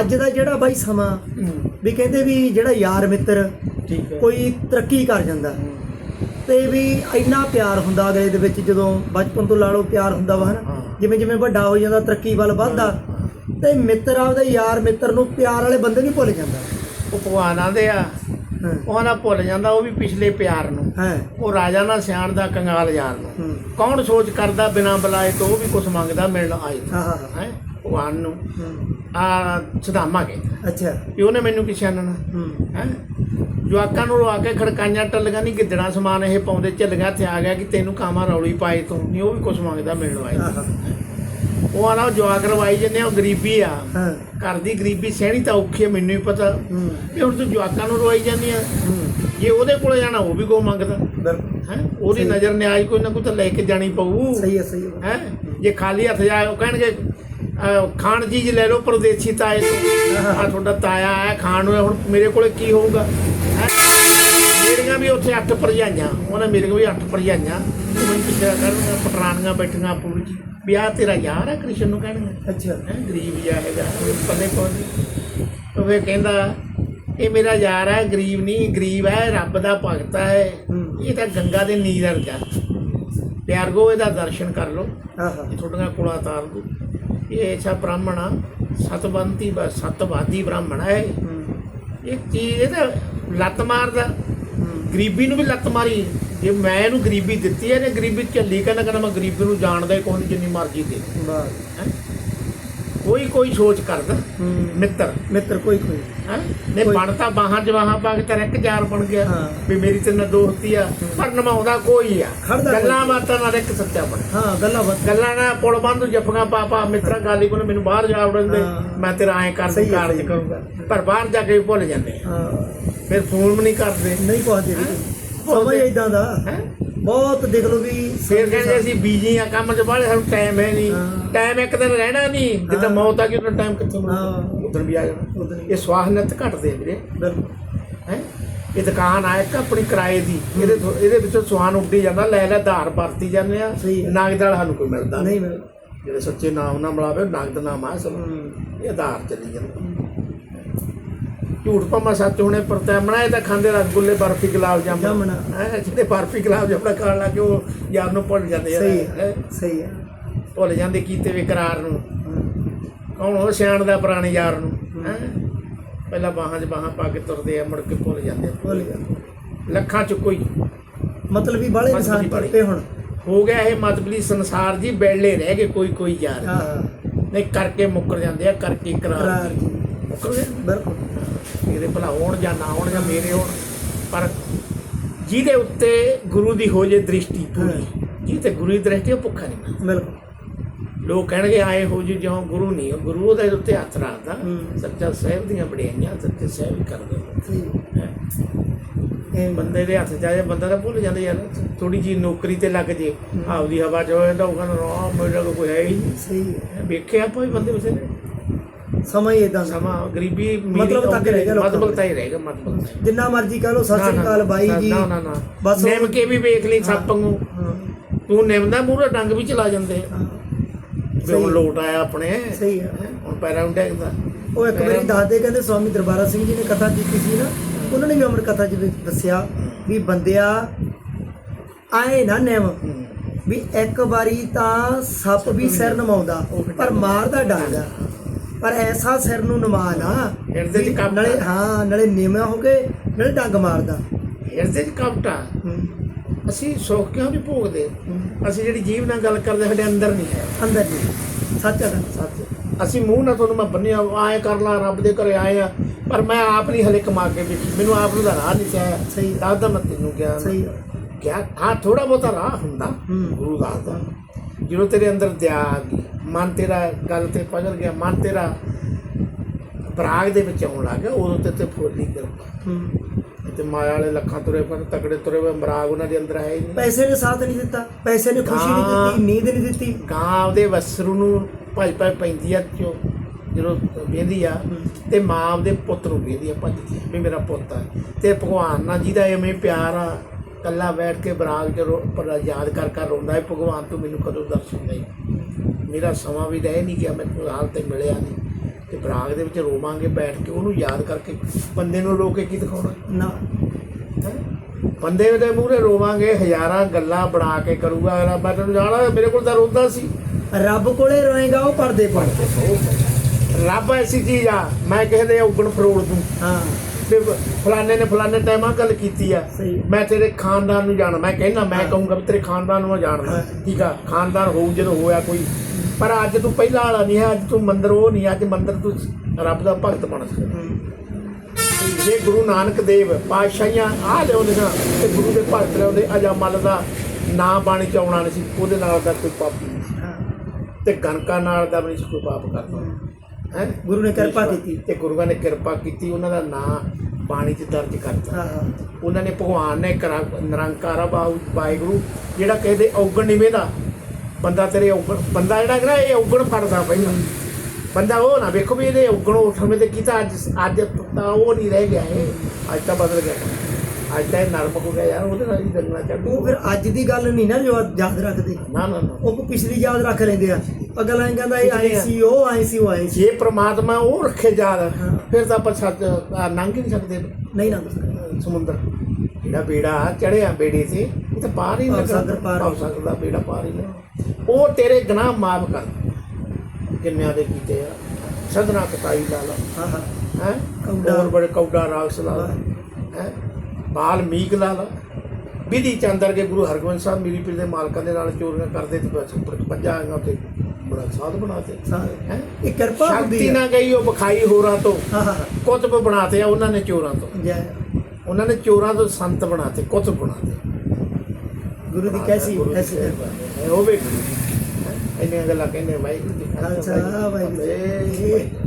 ਅੱਜ ਦਾ ਜਿਹੜਾ ਬਾਈ ਸਮਾਂ ਵੀ ਕਹਿੰਦੇ ਵੀ ਜਿਹੜਾ ਯਾਰ ਮਿੱਤਰ ਠੀਕ ਹੈ। ਕੋਈ ਤਰੱਕੀ ਕਰ ਜਾਂਦਾ। ਤੇ ਵੀ ਇੰਨਾ ਪਿਆਰ ਹੁੰਦਾ ਅਗਲੇ ਦੇ ਵਿੱਚ ਜਦੋਂ ਬਚਪਨ ਤੋਂ ਲਾ ਲਓ ਪਿਆਰ ਹੁੰਦਾ ਵਾ ਹਨਾ। ਜਿਵੇਂ ਜਿਵੇਂ ਵੱਡਾ ਹੋ ਜਾਂਦਾ ਤਰੱਕੀ ਵੱਲ ਵੱਧਦਾ। ਤੇ ਮਿੱਤਰ ਆਪਦੇ ਯਾਰ ਮਿੱਤਰ ਨੂੰ ਪਿਆਰ ਵਾਲੇ ਬੰਦੇ ਨਹੀਂ ਭੁੱਲ ਜਾਂਦਾ। ਉਹ ਭਗਵਾਨ ਆਂਦੇ ਆ ਉਹ ਨਾ ਭੁੱਲ ਜਾਂਦਾ ਉਹ ਵੀ ਪਿਛਲੇ ਪਿਆਰ ਨੂੰ। ਹਾਂ। ਉਹ ਰਾਜਾ ਨਾ ਸਿਆਣ ਦਾ ਕੰਗਾਲ ਯਾਰ ਨੂੰ। ਕੌਣ ਸੋਚ ਕਰਦਾ ਬਿਨਾਂ ਬੁਲਾਏ ਤੋਂ ਉਹ ਵੀ ਕੁਝ ਮੰਗਦਾ ਮਿਲਣ ਆਏ। ਹੈ? ਭਗਵਾਨ ਨੂੰ ਹੂੰ। ਆ ਕਹਿੰਦਾ ਅੱਛਾ। ਵੀ ਉਹਨੇ ਮੈਨੂੰ ਕੀ ਛਾਨਣਾ ਹੂੰ। ਹੈ? ਜਵਾਕਾਂ ਨੂੰ ਰਵਾ ਕੇ ਖੜਕਾਈਆਂ ਟੱਲੀਆਂ ਨਹੀਂ ਗਿੱਦੜਾ ਸਮਾਨ ਇਹ ਪਾਉਂਦੇ ਝੱਲੀਆਂ ਤੇ ਆ ਗਿਆ ਕਿ ਤੈਨੂੰ ਕਾਮਾ ਰੌਲੀ ਪਾਏ ਤੂੰ? ਨਹੀਂ ਉਹ ਵੀ ਕੁਝ ਮੰਗਦਾ ਮਿਲਣ ਹਾਂ ਹਾਂ? ਉਹ ਆਣਾ ਜਵਾਕ ਰਵਾਈ ਜੰਨੇ ਉਹ ਗਰੀਬੀ ਆ। ਹਾਂ। ਘਰ ਦੀ ਗਰੀਬੀ ਸਹਿਣੀ ਤਾਂ ਔਖੀ ਆ ਮੈਨੂੰ ਹੀ ਪਤਾ। ਹੂੰ। ਵੀ ਹੁਣ ਤੂੰ ਜਵਾਕਾਂ ਨੂੰ ਰਵਾਈ ਜਾਂਦੀ ਆ। ਹੂੰ। ਜੇ ਉਹਦੇ ਕੋਲੇ ਜਾਣਾ ਉਹ ਵੀ ਕੋ ਮੰਗਦਾ। ਹੈ? ਉਹਦੀ ਨਜ਼ਰ ਨਿਆਜ ਕੋਈ ਨਾ ਕੋਈ ਤਾਂ ਲੈ ਕੇ ਜਾਣੀ ਪਊ। ਸਹੀ ਹੈ ਸਹੀ ਹੈ ਹੈ? ਜੇ ਖਾਲੀ ਹੱਥ ਜਾਏ ਉਹ ਕਹਿਣਗੇ ਖਾਣ ਚੀਜ਼ ਲੈ ਲਓ ਪਰਦੇਸੀ ਤਾਏ ਤੋਂ। ਆ ਤੁਹਾਡਾ ਤਾਇਆ ਹੈ ਖਾਣ ਨੂੰ ਹੁਣ ਮੇਰੇ ਕੋਲੇ ਕੀ ਹੋਊਗਾ? ਮੇਰੀਆਂ ਵੀ ਉੱਥੇ ਅੱਠ ਭਰਜਾਈਆਂ ਉਹਨਾਂ ਮੇਰੇ ਕੋਲ ਵੀ ਅੱਠ ਭਰਜਾਈਆਂ। ਮੈਨੂੰ ਪੁੱਛਿਆ ਕਰਨ ਪਟਰਾਨੀਆਂ ਬੈਠੀਆਂ ਪੂਰੀ ਜੀ ਵੀ ਆਹ ਤੇਰਾ ਯਾਰ ਹੈ ਕ੍ਰਿਸ਼ਨ ਨੂੰ ਕਹਿਣਗੇ। ਅੱਛਾ। ਗਰੀਬ ਜਿਹਾ ਹੈਗਾ ਪੱਲੇ ਪਹੁੰਚ ਉਹ ਕਹਿੰਦਾ ਇਹ ਮੇਰਾ ਯਾਰ ਹੈ ਗਰੀਬ ਨਹੀਂ ਗਰੀਬ ਹੈ ਰੱਬ ਦਾ ਭਗਤ ਹੈ। ਇਹ ਤਾਂ ਗੰਗਾ ਦੇ ਨੀਰ ਵਰਗਾ। ਪਿਆਰਗੋ ਇਹਦਾ ਦਰਸ਼ਨ ਕਰ ਲਓ। ਹਾਂ ਹਾਂ। ਤੁਹਾਡੀਆਂ ਕੋਲਾਂ ਤਾਰ ਦੂ ਇਹ ਐਸਾ ਬ੍ਰਾਹਮਣ ਆ ਸਤਵੰਤੀ ਸਤਵਾਦੀ ਬ੍ਰਾਹਮਣ ਹੈ ਇਹ। ਚੀਜ਼ ਤਾਂ ਲੱਤ ਮਾਰਦਾ ਗਰੀਬੀ ਨੂੰ ਵੀ ਲੱਤ ਮਾਰੀ ਜੇ ਮੈਂ ਇਹਨੂੰ ਗਰੀਬੀ ਦਿੱਤੀ ਹੈ ਇਹਨੇ ਗਰੀਬੀ ਝੱਲੀ ਕਹਿੰਦਾ ਕਹਿੰਦਾ ਮੈਂ ਗਰੀਬੀ ਨੂੰ ਜਾਣਦਾ ਹੀ ਕੋਈ ਜਿੰਨੀ ਮਰਜ਼ੀ ਦੇ। ਕੋਈ ਕੋਈ ਸੋਚ ਕਰਦਾ ਮਿੱਤਰ। ਮਿੱਤਰ ਕੋਈ ਕੋਈ। ਹੈ? ਨੇ ਬਣਤਾ ਬਾਹਾਂ ਜਵਾਹਾਂ ਪਾ ਕੇ ਤਾਂ ਇੱਕ ਜਾਰ ਬਣ ਗਿਆ। ਵੀ ਮੇਰੀ ਤੇ ਨਾ ਦੋਸਤੀ ਆ ਪਰ ਨਿਭਾਉਂਦਾ ਕੋਈ ਆ। ਗੱਲਾਂ ਬਾਤਾਂ ਨਾਲ ਇੱਕ ਸੱਚਾ ਬਣ। ਹਾਂ ਗੱਲਾਂ ਬਾਤ। ਗੱਲਾਂ ਨਾਲ ਪੁਲ ਬੰਦ ਜੱਫੀਆਂ ਪਾ ਪਾ ਮਿੱਤਰਾ ਗਾਲੀ ਕੋਲ ਮੈਨੂੰ ਬਾਹਰ ਜਾ ਵੜਨ ਦੇ। ਮੈਂ ਤੇਰਾ ਐਂ ਕਰ ਸਹੀ ਦੂੰ ਕਾਰਜ। ਕਰੂੰਗਾ। ਪਰ ਬਾਹਰ ਜਾ ਕੇ ਭੁੱਲ ਜਾਂਦੇ। ਹਾਂ। ਫਿਰ ਫੋਨ ਵੀ ਨਹੀਂ ਕਰਦੇ। ਨਹੀਂ ਵੀ। ਸਮਝ ਇਦਾਂ ਦਾ। ਹੈ? ਬਹੁਤ ਦੇਖ ਲਓ ਵੀ ਫਿਰ ਕਹਿੰਦੇ ਅਸੀਂ ਬੀਜੀ ਆ ਕੰਮ 'ਚ ਬਾਹਲੇ ਸਾਨੂੰ ਟਾਈਮ ਹੈ ਨਹੀਂ। ਟਾਈਮ ਇੱਕ ਦਿਨ ਰਹਿਣਾ ਨਹੀਂ ਜਿੱਦਾਂ। ਮੌਤ ਆ ਗਈ ਉਹਨਾਂ ਟਾਈਮ ਕਿੱਥੋਂ। ਮਿਲੂਗਾ ਉਧਰ ਵੀ ਆ ਜਾਣਾ। ਉਦੋਂ। ਇਹ ਸਵਾਹਨਤ ਘਟਦੇ ਵੀਰੇ। ਬਿਲਕੁਲ। ਹੈ? ਇਹ ਦੁਕਾਨ ਆ ਇੱਕ ਆਪਣੀ ਕਿਰਾਏ ਦੀ। ਇਹਦੇ ਇਹਦੇ ਵਿੱਚੋਂ ਸਵਾਨ ਉੱਡੀ ਜਾਂਦਾ ਲੈ ਲੈ ਧਾਰ ਵਰਤੀ ਜਾਂਦੇ ਆ। ਸਹੀ ਹੈ। ਨਗਦ ਵਾਲਾ ਸਾਨੂੰ ਕੋਈ ਮਿਲਦਾ ਨਹੀਂ ਮਿਲ ਜਿਹੜੇ ਸੱਚੇ ਨਾਮ ਨਾਲ ਮਿਲਾਵੇ ਨਗਦ ਨਾਮ ਆ ਸਭ। ਇਹ ਆਧਾਰ ਚੱਲੀ ਜਾਂਦਾ। ਝੂਠ ਭਾਵੇਂ ਸੱਚ ਹੋਣੇ ਪਰ ਤੈਮਣਾ ਇਹ ਤਾਂ ਖਾਂਦੇ ਰਸਗੁੱਲੇ ਬਰਫੀ ਗੁਲਾਬ ਜਾਮਣ। ਹੈ ਜਿਹੜੇ ਬਰਫੀ ਗੁਲਾਬ ਜਾਮਣ ਖਾਣ ਲੱਗੇ ਉਹ ਯਾਰ ਨੂੰ ਭੁੱਲ ਜਾਂਦੇ ਆ। ਸਹੀ ਹੈ। ਸਹੀ ਹੈ। ਭੁੱਲ ਜਾਂਦੇ ਕੀਤੇ ਵਿਕਰਾਰ ਨੂੰ। ਹੂੰ। ਕੌਣ ਉਹ ਸਿਆਣਦਾ ਪੁਰਾਣੇ ਯਾਰ ਨੂੰ। ਹੈ। ਪਹਿਲਾਂ ਬਾਹਾਂ 'ਚ ਬਾਹਾਂ ਪਾ ਕੇ ਤੁਰਦੇ ਆ ਮੁੜ ਕੇ ਭੁੱਲ ਜਾਂਦੇ। ਭੁੱਲ ਗਿਆ ਲੱਖਾਂ 'ਚ ਕੋਈ। ਮਤਲਬ ਵੀ ਬਾਲੇ ਇਨਸਾਨ ਵੀ। ਪੜਤੇ ਹੁਣ। ਹੋ ਗਿਆ ਇਹ ਮਤਬਲੀ ਸੰਸਾਰ ਜੀ ਬੈਲੇ ਰਹਿ ਗਏ ਕੋਈ ਕੋਈ ਯਾਰ ਨਹੀਂ ਕਰਕੇ ਮੁੱਕਰ ਜਾਂਦੇ ਆ ਕਰਕੇ ਕਰਾਰ ਮੁੱਕਰ ਗਏ ਬਿਲਕੁਲ। ਇਹਦੇ ਭਲਾ ਹੋਣ ਜਾਂ ਨਾ ਹੋਣ ਜਾਂ ਮੇਰੇ ਹੋਣ ਪਰ ਜਿਹਦੇ ਉੱਤੇ ਗੁਰੂ ਦੀ ਹੋ ਜੇ ਦ੍ਰਿਸ਼ਟੀ ਪੂਰੀ ਜਿਹਦੇ ਗੁਰੂ ਦੀ ਦ੍ਰਿਸ਼ਟੀ ਉਹ ਭੁੱਖਾ ਨਹੀਂ। ਬਿਲਕੁਲ। ਲੋਕ ਕਹਿਣਗੇ ਆਏ ਹੋ ਜੀ ਜਿਉਂ ਗੁਰੂ ਨਹੀਂ ਗੁਰੂ ਉਹਦੇ ਉੱਤੇ ਹੱਥ ਰੱਖਦਾ। ਸੱਚਾ ਸਾਹਿਬ ਦੀਆਂ ਬੜਾਈਆਂ ਸੱਚੇ ਸਾਹਿਬ ਕਰਦੇ। ਇਹ ਬੰਦੇ ਦੇ ਹੱਥ ਜਾਏ ਬੰਦਾ ਤਾਂ ਭੁੱਲ ਜਾਂਦਾ ਯਾਰ। ਥੋੜੀ ਜੀ ਨੌਕਰੀ ਤੇ ਲੱਗ ਜੇ ਆਪਦੀ ਹਵਾ ਚ ਹੋਏ ਤਾਂ ਉਹ ਕਹਿੰਦਾ ਆ ਮੇਰਾ ਕੋਈ ਹੈ ਹੀ ਨਹੀਂ। ਸਹੀ ਹੈ। ਵੇਖਿਆ ਆਪਾਂ ਵੀ ਬੰਦੇ ਬਸੇ ਸਮਾਂ ਹੀ ਇਦਾਂ ਸਮਾਂ ਗਰੀਬੀ ਮਤਲਬ ਤੱਕ ਰਹਿ ਗਿਆ ਲੋਕਾਂ ਮਤਲਬ ਤਾਂ ਹੀ ਰਹੇਗਾ ਮਤਲਬ। ਜਿੰਨਾ ਮਰਜ਼ੀ ਕਹ ਲਓ ਸਤਿ ਸ੍ਰੀ ਅਕਾਲ ਬਾਈ ਜੀ। ਨਾ ਨਾ ਨਾ। ਬਸ ਨਿਮ ਕੇ ਵੀ ਵੇਖ ਲਈ ਸੱਪ ਨੂੰ ਤੂੰ ਨਿਮ ਦਾ ਮੂਹਰੇ ਡੰਗ ਵੀ ਚਲਾ ਜਾਂਦੇ ਵੀ ਹੁਣ ਲੋਟ ਆਇਆ ਆਪਣੇ। ਸਹੀ ਹੈ ਹੁਣ ਪੈਰਾਂ ਨੂੰ ਟੈਕਦਾ ਉਹ ਇੱਕ ਵਾਰੀ ਦੱਸਦੇ ਕਹਿੰਦੇ ਸਵਾਮੀ ਦਰਬਾਰਾ ਸਿੰਘ ਜੀ ਨੇ ਕਥਾ ਕੀਤੀ ਸੀ ਨਾ ਉਹਨਾਂ ਨੇ ਵੀ ਅੰਮ੍ਰਿਤ ਕਥਾ ਚ ਵਿੱਚ ਦੱਸਿਆ ਵੀ ਬੰਦਿਆ ਆਏ ਨਾ ਨਿਮ। ਵੀ ਇੱਕ ਵਾਰੀ ਤਾਂ ਸੱਪ ਵੀ ਸਿਰ ਨਮਾਉਂਦਾ ਪਰ ਮਾਰਦਾ ਡਾਂਗਾ ਪਰ ਐਸਾ ਸਿਰ ਨੂੰ ਨਮਾ ਨਾ। ਹਿਰਦੇ 'ਚ ਕੰਮ ਨਾਲੇ ਹਾਂ ਨਾਲੇ ਨਿਮਿਆ ਹੋ ਕੇ ਨਾਲੇ ਡੰਗ ਮਾਰਦਾ। ਹਿਰਦੇ 'ਚ ਕਪਟਾ। ਅਸੀਂ ਸੁੱਖ ਕਿਉਂ ਨਹੀਂ ਭੋਗਦੇ। ਅਸੀਂ ਜਿਹੜੀ ਜੀਵ ਨਾਲ ਗੱਲ ਕਰਦੇ ਸਾਡੇ ਅੰਦਰ ਨਹੀਂ ਹੈ। ਅੰਦਰ ਨਹੀਂ ਸੱਚ ਹੈ ਸੱਚ। ਅਸੀਂ ਮੂੰਹ ਨਾਲ ਤੁਹਾਨੂੰ ਮੈਂ ਬੰਨਿਆ ਆਏ ਕਰ ਲਾ ਰੱਬ ਦੇ ਘਰੇ ਆਏ ਆ। ਪਰ ਮੈਂ ਆਪ ਨਹੀਂ ਹਲੇ ਕਮਾ ਕੇ ਵੇਖੀ। ਮੈਨੂੰ ਆਪ ਨੂੰ ਦਾ ਰਾਹ ਨਹੀਂ ਚਾਹਿਆ ਸਹੀ। ਦੱਸਦਾ ਮੈਂ ਤੈਨੂੰ ਕਿਹਾ। ਸਹੀ ਹੈ ਕਿਆ ਹਾਂ ਥੋੜਾ ਬਹੁਤਾ ਰਾਹ ਹੁੰਦਾ। ਗੁਰੂ ਦਾ। ਜਦੋਂ ਤੇਰੇ ਅੰਦਰ ਦਇਆ ਆ ਗਈ ਮਨ ਤੇਰਾ ਗੱਲ ਤੇ ਪਗਲ ਗਿਆ ਮਨ ਤੇਰਾ ਬਰਾਗ ਦੇ ਵਿੱਚ ਆਉਣ ਲੱਗ ਗਿਆ ਉਦੋਂ ਤੇ ਤੇ ਫੋਲੀ ਕਿਰਪਾ ਹੂੰ। ਤੇ ਮਾਇਆ ਵਾਲੇ ਲੱਖਾਂ ਤੁਰੇ ਪਰ ਤਕੜੇ ਤੁਰੇ ਹੋਏ ਬਰਾਗ ਉਹਨਾਂ ਦੇ ਅੰਦਰ ਹੀ ਨਹੀਂ। ਪੈਸੇ ਨੇ ਸਾਥ ਨਹੀਂ ਦਿੱਤਾ ਪੈਸੇ ਨੇ ਖੁਸ਼ੀ ਨਹੀਂ। ਦਿੱਤੀ ਨੀਂਦ ਨਹੀਂ ਦਿੱਤੀ। ਗਾਂ ਆਪਦੇ ਵਸਰੂ ਨੂੰ ਭੱਜ ਭੱਜ ਪੈਂਦੀ ਆ ਚੋ ਜਦੋਂ ਵੇਂਦੀ ਆ ਤੇ ਮਾਂ ਆਪਦੇ ਪੁੱਤ ਨੂੰ ਵੇਂਦੀ ਆ ਭੱਜਦੀ ਆ ਵੀ ਮੇਰਾ ਪੁੱਤ ਆ। ਤੇ ਭਗਵਾਨ ਨਾਲ ਜਿਹਦਾ ਐਵੇਂ ਪਿਆਰ ਆ ਕੱਲਾ ਬੈਠ ਕੇ ਬਰਾਗ ਚ ਯਾਦ ਕਰ ਕਰ ਰੋਂਦਾ ਹੈ ਭਗਵਾਨ ਤੂੰ ਮੈਨੂੰ ਕਦੋਂ ਦਰਸ਼ਨ ਦੇ ਮੇਰਾ ਸਮਾਂ ਵੀ ਰਹਿ ਨਹੀਂ ਗਿਆ ਮੈਨੂੰ ਹਾਲ ਤੇ ਮਿਲਿਆ ਨਹੀਂ। ਤੇ ਬਰਾਗ ਦੇ ਵਿੱਚ ਰੋਵਾਂਗੇ ਬੈਠ ਕੇ ਉਹਨੂੰ ਯਾਦ ਕਰਕੇ ਬੰਦੇ ਨੂੰ ਰੋ ਕੇ ਕੀ ਦਿਖਾਉਣਾ? ਨਾ? ਬੰਦੇ ਦੇ ਮੂਹਰੇ ਰੋਵਾਂਗੇ ਹਜ਼ਾਰਾਂ ਗੱਲਾਂ ਬਣਾ ਕੇ ਕਰੂਗਾ ਮੈਂ ਤੈਨੂੰ ਜਾਣਾ ਮੇਰੇ ਕੋਲ ਤਾਂ ਰੋਂਦਾ ਸੀ। ਰੱਬ ਕੋਲੇ ਰੋਏਗਾ ਉਹ ਪਰਦੇ ਪੜ ਰੱਬ ਐਸੀ ਚੀਜ਼ ਆ ਮੈਂ ਕਿਸੇ ਦੇ ਔਗਣ ਫਰੋੜ ਦੂੰ। ਹਾਂ। ਤੇ ਫਲਾਣੇ ਨੇ ਫਲਾਣੇ ਟਾਈਮਾਂ ਗੱਲ ਕੀਤੀ ਆ। ਮੈਂ ਤੇਰੇ ਖਾਨਦਾਨ ਨੂੰ ਜਾਣਾ ਮੈਂ ਕਹਿੰਦਾ ਮੈਂ। ਕਹੂੰਗਾ ਵੀ ਤੇਰੇ ਖਾਨਦਾਨ ਨੂੰ ਜਾਣਦਾ। ਠੀਕ ਆ ਖਾਨਦਾਨ ਹੋਊ ਜਦੋਂ ਹੋਇਆ ਕੋਈ। ਪਰ ਅੱਜ ਤੂੰ ਪਹਿਲਾਂ ਵਾਲਾ ਨਹੀਂ ਹੈ ਅੱਜ ਤੂੰ ਮੰਦਰ ਉਹ ਨਹੀਂ ਅੱਜ ਮੰਦਰ ਤੂੰ ਰੱਬ ਦਾ ਭਗਤ ਬਣ ਸਕਦਾ। ਜੇ ਗੁਰੂ ਨਾਨਕ ਦੇਵ ਪਾਤਸ਼ਾਹੀਆਂ ਆ ਲਿਆਉਂਦੇ ਨਾ ਤੇ ਗੁਰੂ ਦੇ ਭਗਤ ਲਿਆਉਂਦੇ ਅਜਾ ਮੱਲ ਦਾ ਨਾਂ ਬਾਣੀ ਚ ਆਉਣਾ ਨਹੀਂ ਸੀ ਉਹਦੇ ਨਾਲ ਦਾ ਕੋਈ ਪਾਪੀ ਨਹੀਂ ਤੇ ਗਨਕਾ ਨਾਲ ਦਾ ਵੀ ਕੋਈ ਪਾਪ ਕਰਦਾ ਹੈ। ਗੁਰੂ ਨੇ ਕਿਰਪਾ ਕੀਤੀ। ਤੇ ਗੁਰੂਆਂ ਨੇ ਕਿਰਪਾ ਕੀਤੀ ਉਹਨਾਂ ਦਾ ਨਾਂ ਬਾਣੀ 'ਚ ਦਰਜ ਕਰਤਾ। ਉਹਨਾਂ ਨੇ ਭਗਵਾਨ ਨੇ ਕਰਾ ਨਿਰੰਕਾਰਾ ਬਾਹੂ ਵਾਹਿਗੁਰੂ ਜਿਹੜਾ ਕਹਿੰਦੇ ਔਗਣ ਨਿਵੇਂ ਦਾ ਬੰਦਾ ਤੇਰੇ ਔਗਣ ਬੰਦਾ ਜਿਹੜਾ ਨਾ, ਇਹ ਔਗਣ ਫੜਦਾ ਪਹਿਲਾਂ ਬੰਦਾ ਉਹ ਨਾ ਵੇਖੋ ਵੀ ਇਹਦੇ ਔਗਣ ਉਸ ਸਮੇਂ ਤੇ ਕੀਤਾ ਅੱਜ ਅੱਜ ਤਾਂ ਉਹ ਨਹੀਂ ਰਹਿ ਗਿਆ ਇਹ। ਅੱਜ ਤਾਂ ਬਦਲ ਗਿਆ। ਅੱਜ ਤਾਂ ਇਹ ਨਰਮ ਹੋ ਗਿਆ ਯਾਰ ਉਹਦੇ ਨਾਲ ਹੀ ਗੱਲਾਂ ਚੱਲੂ ਉਹ ਫਿਰ ਅੱਜ ਦੀ ਗੱਲ ਨਹੀਂ ਨਾ ਜੋ ਯਾਦ ਰੱਖਦੇ। ਨਾ ਨਾ ਨਾ। ਉਹ ਪਿਛਲੀ ਯਾਦ ਰੱਖ ਲੈਂਦੇ ਆ। ਅਗਲਾ ਇਹ ਕਹਿੰਦਾ ਇਹ ਆਏ ਸੀ ਉਹ ਆਏ ਸੀ ਉਹ ਆਏ ਸੀ। ਜੇ ਪ੍ਰਮਾਤਮਾ ਉਹ ਰੱਖੇ ਯਾਦ। ਫਿਰ ਤਾਂ ਆਪਾਂ ਸੱਚ ਲੰਘ ਹੀ ਨਹੀਂ ਸਕਦੇ। ਨਹੀਂ ਨਾ ਸਮੁੰਦਰ। ਜਿਹੜਾ ਬੇੜਾ ਚੜਿਆ ਬੇੜੇ ਉਹ ਤਾਂ ਪਾਰ ਹੀ ਲੱਗਣਾ ਸਾਗਰ ਪਾਰ। ਭਵ ਸਾਗਰ ਦਾ ਬੇੜਾ ਪਾਰ ਹੀ ਲੱਗਣਾ ਉਹ ਤੇਰੇ ਗੁਨਾਹ ਮਾਫ ਕਰ। ਕਿੰਨਿਆਂ ਦੇ ਕੀਤੇ ਆ। ਸਦਨਾ ਕਤਾਈ ਲਾ ਲਾ। ਹਾਂ ਹਾਂ। ਹੈ? ਕੌਡਾ। ਬੜੇ ਕੌਡਾ ਰਾਗਸ ਲਾ ਲਾ। ਹੈ। ਬਾਲ ਮੀਕ ਲਾ ਲਾ। ਵਿਧੀ ਚੰਦਰ ਕੇ ਗੁਰੂ ਹਰਗੋਬਿੰਦ ਸਾਹਿਬ ਮੀਰੀ ਪੀਰ ਦੇ ਮਾਲਕਾਂ ਦੇ ਨਾਲ ਚੋਰੀਆਂ ਕਰਦੇ ਤੇ ਬਸ ਉੱਪਰ ਪੰਜਾ ਆਈਆਂ ਤੇ ਬੜਾ ਸਾਧ ਬਣਾਤੇ ਹੈ? ਇਹ ਕਿਰਪਾ ਹੁੰਦੀ ਸ਼ਕਤੀ ਹੈ ਨਾ ਗਈ ਉਹ ਬਖਾਈ ਹੋਰਾਂ ਤੋਂ। ਹਾਂ ਹਾਂ। ਹਾਂ। ਕੁਤਬ ਬਣਾਤੇ ਆ ਉਹਨਾਂ ਨੇ ਚੋਰਾਂ ਤੋਂ। ਜੈ। ਉਹਨਾਂ ਨੇ ਚੋਰਾਂ ਤੋਂ ਸੰਤ ਬਣਾਤੇ ਕੁਤਬ ਬਣਾਤੇ। ਗੁਰੂ ਦੀ ਕੈਸੀ ਐਸੀ। ਉਹ ਵੇਖ। ਇੰਨੀਆਂ ਗੱਲਾਂ ਕਹਿੰਦੇ ਖਾਲਸਾ, ਅੱਛਾ, ਵਾਹਿਗੁਰੂ